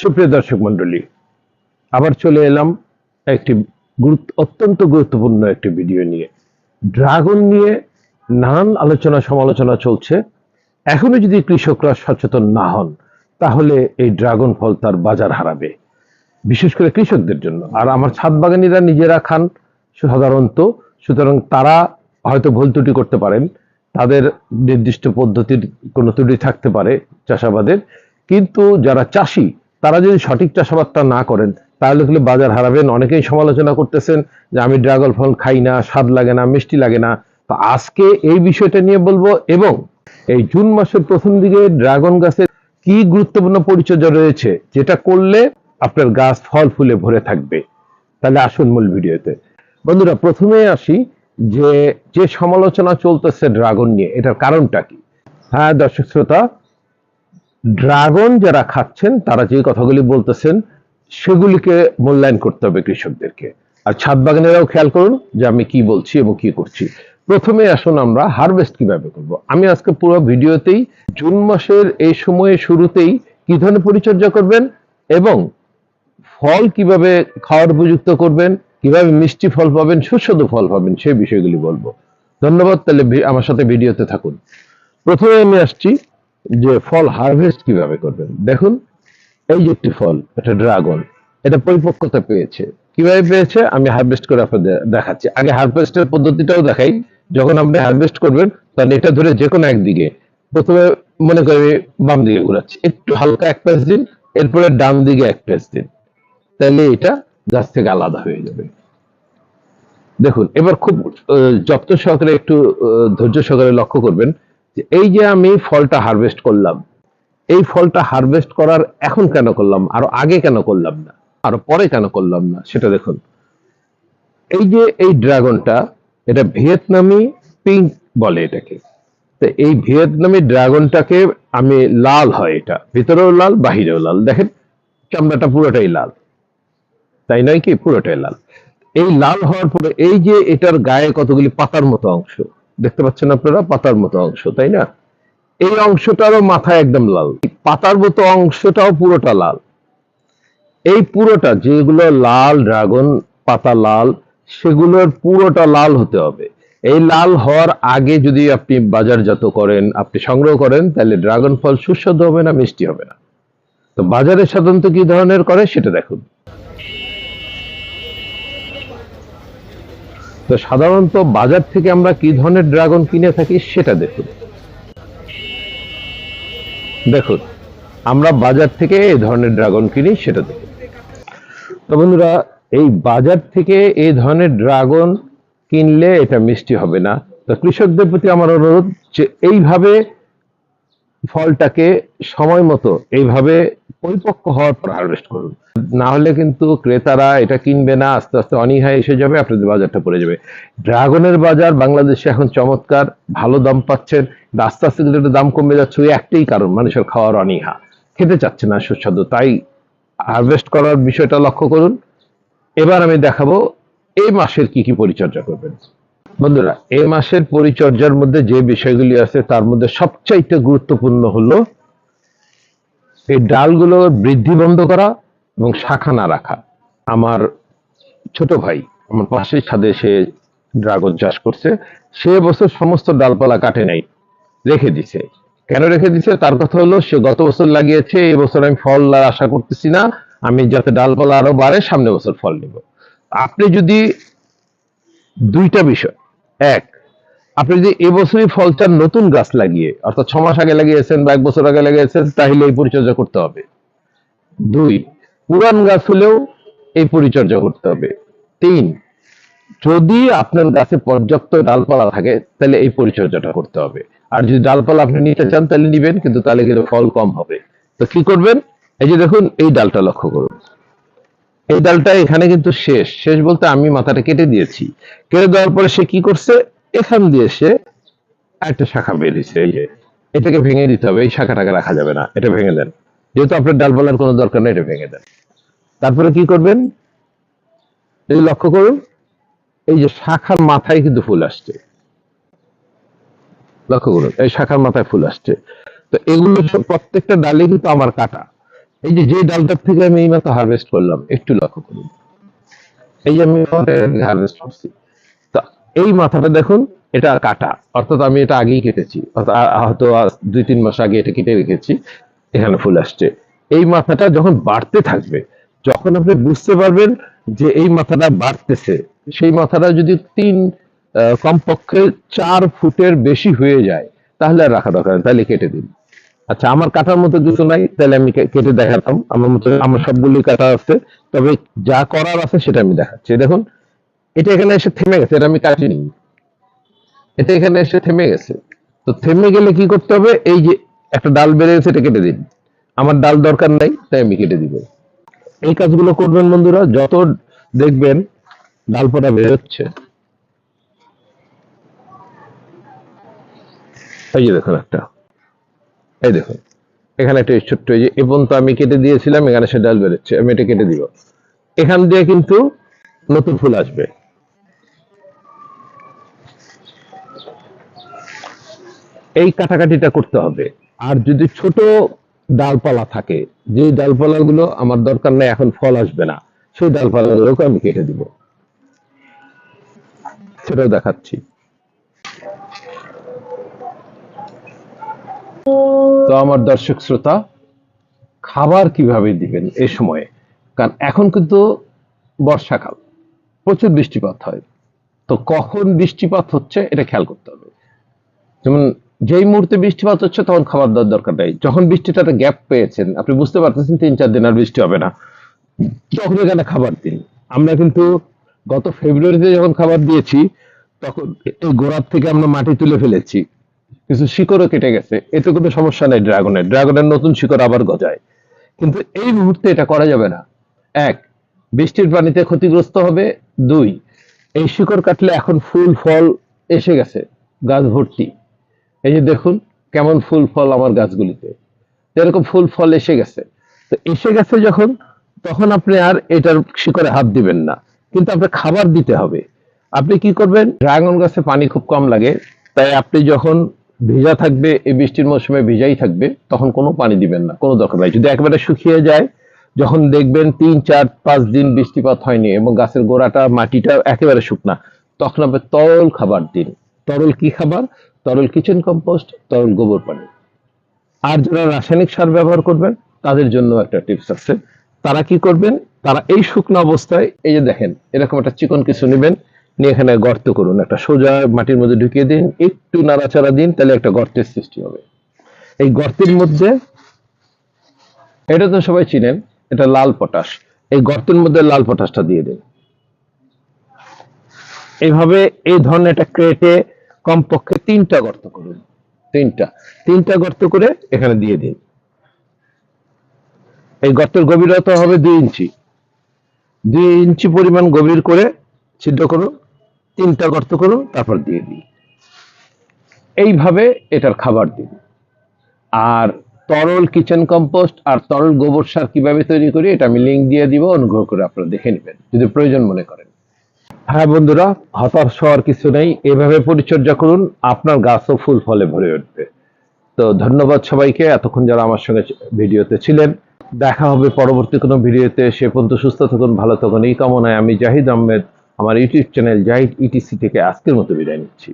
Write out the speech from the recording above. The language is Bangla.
সুপ্রিয় দর্শক মন্ডলী আবার চলে এলাম একটি গুরুত্ব অত্যন্ত গুরুত্বপূর্ণ একটি ভিডিও নিয়ে। ড্রাগন নিয়ে নানান আলোচনা সমালোচনা চলছে। এখনও যদি কৃষকরা সচেতন না হন, তাহলে এই ড্রাগন ফল তার বাজার হারাবে, বিশেষ করে কৃষকদের জন্য। আর আমার ছাদ বাগানিরা নিজেরা খান সাধারণত, সুতরাং তারা হয়তো ভুল ত্রুটি করতে পারেন। তাদের নির্দিষ্ট পদ্ধতির কোনো ত্রুটি থাকতে পারে চাষাবাদের। কিন্তু যারা চাষি তারা যদি সঠিক চাষাবাদটা না করেন, তাহলে কিন্তু বাজার হারাবেন। অনেকেই সমালোচনা করতেছেন যে আমি ড্রাগন ফল খাই না, স্বাদ লাগে না, মিষ্টি লাগে না। তো আজকে এই বিষয়টা নিয়ে বলব এবং এই জুন মাসের প্রথম দিকে ড্রাগন গাছের কি গুরুত্বপূর্ণ পরিচর্যা রয়েছে, যেটা করলে আপনার গাছ ফল ফুলে ভরে থাকবে। তাহলে আসুন মূল ভিডিওতে। বন্ধুরা প্রথমে আসি যে যে সমালোচনা চলতেছে ড্রাগন নিয়ে, এটার কারণটা কি? হ্যাঁ দর্শক শ্রোতা ড্রাগন যারা খাচ্ছেন, তারা যে কথাগুলি বলতেছেন, সেগুলিকে মূল্যায়ন করতে হবে কৃষকদেরকে। আর ছাদ বাগানেরাও খেয়াল করুন যে আমি কি বলছি এবং কি করছি। প্রথমে আসুন আমরা হারভেস্ট কীভাবে করব। আমি আজকে পুরো ভিডিওতেই জুন মাসের এই সময়ে শুরুতেই কি ধরনের পরিচর্যা করবেন এবং ফল কীভাবে খাওয়ার উপযুক্ত করবেন, কীভাবে মিষ্টি ফল পাবেন, সুস্বাদু ফল পাবেন, সেই বিষয়গুলি বলব। ধন্যবাদ, তাহলে আমার সাথে ভিডিওতে থাকুন। প্রথমে আমি আসছি যে ফল হারভেস্ট কীভাবে করবেন? দেখুন, এই যে একটি ফল এটা ড্রাগন এটা পরিপক্কতা পেয়েছে। কীভাবে পেয়েছে? আমি হারভেস্ট করে আপনাদের দেখাচ্ছি। আগে হারভেস্টের পদ্ধতিটাও দেখাই। যখন আপনি হারভেস্ট করবেন, তাহলে এটা ধরে যে কোনো একদিকে। প্রথমে মনে করি বাম দিকে ঘুরাচ্ছি। একটু হালকা এক প্যাচ দিন, এরপরে ডান দিকে এক প্যাচ দিন। তাহলে এটা গাছ থেকে আলাদা হয়ে যাবে। দেখুন, এবার খুব যত্ন সহকারে একটু ধৈর্য সহকারে লক্ষ্য করবেন। যে এই যে আমি ফলটা হারভেস্ট করলাম, এই ফলটা হারভেস্ট করার এখন কেন করলাম, আরও আগে কেন করলাম না, আরও পরে কেন করলাম না, সেটা দেখুন। এই যে এই ড্রাগনটা এটা ভিয়েতনামি পিঙ্ক বলে এটাকে। তো এই ভিয়েতনামি ড্রাগনটাকে আমি লাল হয় এটা, ভিতরেও লাল, বাহিরেও লাল। দেখেন, চামড়াটা পুরোটাই লাল। তাই নয় কি? পুরোটাই লাল। এই লাল হওয়ার পরে এই যে এটার গায়ে কতগুলি পাতার মতো অংশ দেখতে পাচ্ছেন আপনারা? পাতার মতো অংশ, তাই না? এই অংশটারও মাথা একদম লাল। পাতার মতো অংশটাও পুরোটা লাল। এই পুরোটা, যেগুলো লাল ড্রাগন, পাতা লাল, সেগুলোর পুরোটা লাল হতে হবে। এই লাল হওয়ার আগে যদি আপনি বাজারজাত করেন, আপনি সংগ্রহ করেন, তাহলে ড্রাগন ফল সুস্বাদু হবে না, মিষ্টি হবে না। তো বাজারে সাধারণত কি ধরনের করে? সেটা দেখুন। তো সাধারণত বাজার থেকে আমরা কি ধরনের ড্রাগন কিনে থাকি সেটা দেখুন। দেখুন, আমরা বাজার থেকে এই ধরনের ড্রাগন কিনি সেটা দেখুন। তো বন্ধুরা, এই বাজার থেকে এই ধরনের ড্রাগন কিনলে এটা মিষ্টি হবে না। তো কৃষকদের প্রতি আমার অনুরোধ যে এইভাবে ফলটাকে সময় মতো এইভাবে পরিপক্ক হওয়ার পর হারভেস্ট করুন। না হলে কিন্তু ক্রেতারা এটা কিনবে না, আস্তে আস্তে অনীহায় এসে যাবে, আপনাদের বাজারটা পড়ে যাবে। ড্রাগনের বাজার বাংলাদেশে এখন চমৎকার, ভালো দাম পাচ্ছেন আস্তে আস্তে কিন্তু এটা দাম কমে যাচ্ছে, ওই একটাই কারণ, মানুষের খাওয়ার অনীহা। খেতে চাচ্ছে না সুস্বাদু, তাই হারভেস্ট করার বিষয়টা লক্ষ্য করুন। এবার আমি দেখাবো এই মাসের কি কি পরিচর্যা করবেন। বন্ধুরা এই মাসের পরিচর্যার মধ্যে যে বিষয়গুলি আছে, তার মধ্যে সবচাইতে গুরুত্বপূর্ণ হলো, এই ডালগুলোর বৃদ্ধি বন্ধ করা এবং শাখা না রাখা। আমার ছোট ভাই, আমার পাশের ছাদে সে ড্রাগন চাষ করছে, সে বছর সমস্ত ডালপালা কাটে নাই, রেখে দিছে। কেন রেখে দিছে? তার কথা হলো, সে গত বছর লাগিয়েছে এই বছর আমি ফল আর আশা করতেছি না, আমি যাতে ডালপালা আরও বাড়ে সামনে বছর ফল নিব। আপনি যদি দুইটা বিষয়, এক, আপনি যদি এবছরই ফল চান নতুন গাছ লাগিয়ে, অর্থাৎ ছ মাস আগে লাগিয়েছেন বা এক বছর আগে লাগিয়েছেন, তাহলে এই পরিচর্যা করতে হবে। দুই পুরান গাছ হলেও এই পরিচর্যা করতে হবে। তিন, যদি আপনার গাছে পর্যাপ্ত ডালপালা থাকে, তাহলে এই পরিচর্যাটা করতে হবে। আর যদি ডালপালা আপনি নিতে চান, তাহলে নিবেন, কিন্তু তাহলে কিন্তু ফল কম হবে। তো কি করবেন? এই যে দেখুন, এই ডালটা লক্ষ্য করুন। এই ডালটা এখানে কিন্তু শেষ। শেষ বলতে আমি মাথাটা কেটে দিয়েছি। কেটে দেওয়ার পরে সে কি করছে? এখান দিয়ে সে একটা শাখা বেরিয়েছে এই যে। এটাকে ভেঙে দিতে হবে। এই শাখাটাকে রাখা যাবে না। এটা ভেঙে দেন। যেহেতু আপনার ডালপালার কোনো দরকার নেই, এটা ভেঙে দেন। তারপরে কি করবেন? এই লক্ষ্য করুন, এই যে শাখার মাথায় কিন্তু ফুল আসছে। লক্ষ্য করুন, এই শাখার মাথায় ফুল আসছে। তো এগুলো প্রত্যেকটা ডালে কিন্তু আমার কাটা। এই যে যে ডালটার থেকে আমি এই মাত্র হারভেস্ট করলাম, একটু লক্ষ্য করুন। এই যে আমি হারভেস্ট করছি। তা এই মাথাটা দেখুন, এটা কাটা। অর্থাৎ আমি এটা আগেই কেটেছি। হয়তো দুই, তিন মাস আগে এটা কেটে রেখেছি, এখানে ফুল আসছে। এই মাথাটা যখন বাড়তে থাকবে যখন আপনি বুঝতে পারবেন যে এই মাথাটা বাড়তেছে, সেই মাথাটা যদি তিন কমপক্ষে চার ফুটের বেশি হয়ে যায়, তাহলে আর রাখা দরকার তাহলে কেটে দিন। আচ্ছা আমার কাটার মতো কিছু নাই, তাহলে আমি কেটে দেখাতাম। আমার মতো, আমার সবগুলি কাটা আছে। তবে যা করার আছে সেটা আমি দেখাচ্ছি। দেখুন, এটা এখানে এসে থেমে গেছে, এটা আমি কাটিনি। এটা এখানে এসে থেমে গেছে। তো থেমে গেলে কি করতে হবে? এই যে একটা ডাল বেড়ে গেছে এটা কেটে দিন। আমার ডাল দরকার নাই, তাই আমি কেটে দিব। এই কাজগুলো করবেন বন্ধুরা, যত দেখবেন ডালপাটা বেরোচ্ছে এই যে দেখুন একটা। এই দেখুন, এখানে একটা ছোট্ট এই যে এবং তো আমি কেটে দিয়েছিলাম, এখানে সে ডাল বেরোচ্ছে আমি এটা কেটে দিব। এখান দিয়ে কিন্তু নতুন ফুল আসবে। এই কাটাকাটিটা করতে হবে। আর যদি ছোট ডালপালা থাকে। যে ডালপালাগুলো আমার দরকার নেই, এখন ফল আসবে না, সেই ডালপালাগুলোকে আমি কেটে দিব। সেটাও দেখাচ্ছি। তো আমার দর্শক শ্রোতা, খাবার কীভাবে দিবেন এ সময়ে? কারণ এখন কিন্তু বর্ষাকাল, প্রচুর বৃষ্টিপাত হয়। তো কখন বৃষ্টিপাত হচ্ছে এটা খেয়াল করতে হবে। যেমন যেই মুহূর্তে বৃষ্টিপাত হচ্ছে, তখন খাবার দেওয়ার দরকার নেই। যখন বৃষ্টিটা একটা গ্যাপ পেয়েছেন, আপনি বুঝতে পারতেছেন তিন চার দিন আর বৃষ্টি হবে না। তখন এখানে খাবার দিন। আমরা কিন্তু গত ফেব্রুয়ারিতে যখন খাবার দিয়েছি, তখন এই গোড়ার থেকে আমরা মাটি তুলে ফেলেছি। কিছু শিকড়ও কেটে গেছে। এতে কোনো সমস্যা নেই ড্রাগনের। ড্রাগনের নতুন শিকড় আবার গজায়। কিন্তু এই মুহূর্তে এটা করা যাবে না। এক, বৃষ্টির পানিতে ক্ষতিগ্রস্ত হবে। দুই, এই শিকড় কাটলে এখন ফুল, ফল এসে গেছে। গাছ ভর্তি। এই যে দেখুন কেমন ফুল ফল আমার গাছগুলিতে। এরকম ফুল ফল এসে গেছে। তো এসে গেছে যখন, তখন আপনি আর এটার শিকড়ে হাত দিবেন না। কিন্তু আপনার খাবার দিতে হবে। আপনি কি করবেন? ড্রাগন গাছে পানি খুব কম লাগে। তাই আপনি যখন ভিজা থাকবে, এই বৃষ্টির মৌসুমে ভিজাই থাকবে, তখন কোনো পানি দিবেন না। কোনো দরকার নাই। যদি একেবারে শুকিয়ে যায়, যখন দেখবেন তিন, চার, পাঁচ দিন বৃষ্টিপাত হয়নি এবং গাছের গোড়াটা, মাটিটা একেবারে শুকনা, তখন আপনি তরল খাবার দিন। তরল কি খাবার? তরল কিচেন কম্পোস্ট, তরল গোবর পানি। আর যারা রাসায়নিক সার ব্যবহার করবেন, তাদের জন্য একটা টিপস আছে। তারা কি করবেন? তারা এই শুকনো অবস্থায়, এই যে দেখেন, এরকম একটা চিকন কিছু নেবেন, নিয়ে এখানে গর্ত করুন। একটা সোজা মাটির মধ্যে ঢুকিয়ে দিন, একটু নাড়াচাড়া দিন, তাহলে একটা গর্তের সৃষ্টি হবে। এই গর্তের মধ্যে, এটা তো সবাই চিনেন, এটা লাল পটাশ। এই গর্তের মধ্যে লাল পটাশটা দিয়ে দিন। এইভাবে এই ধরনের একটা ক্রেটে কমপক্ষে তিনটা গর্ত করুন। তিনটা। তিনটা গর্ত করে এখানে দিয়ে দিন। এই গর্তের গভীরতা হবে দুই ইঞ্চি। দুই ইঞ্চি পরিমাণ গভীর করে ছিদ্র করুন, তিনটা গর্ত করুন, তারপর দিয়ে দিন। এইভাবে এটার খাবার দিন। আর তরল কিচেন কম্পোস্ট আর তরল গোবর সার কীভাবে তৈরি করি, এটা আমি লিঙ্ক দিয়ে দিব, অনুগ্রহ করে আপনারা দেখে নেবেন, যদি প্রয়োজন মনে করেন। হ্যাঁ বন্ধুরা, হতাশ হওয়ার কিছু নেই। এভাবে পরিচর্যা করুন, আপনার গাছও ফুল ফলে ভরে উঠবে। তো ধন্যবাদ সবাইকে, এতক্ষণ যারা আমার সঙ্গে ভিডিওতে ছিলেন। দেখা হবে পরবর্তী কোনো ভিডিওতে। সে পর্যন্ত সুস্থ থাকুন, ভালো থাকুন। এই কামনায় আমি জাহিদ আহমেদ, আমার ইউটিউব চ্যানেল জাহিদ ইটিসি থেকে আজকের মতো বিদায় নিচ্ছি।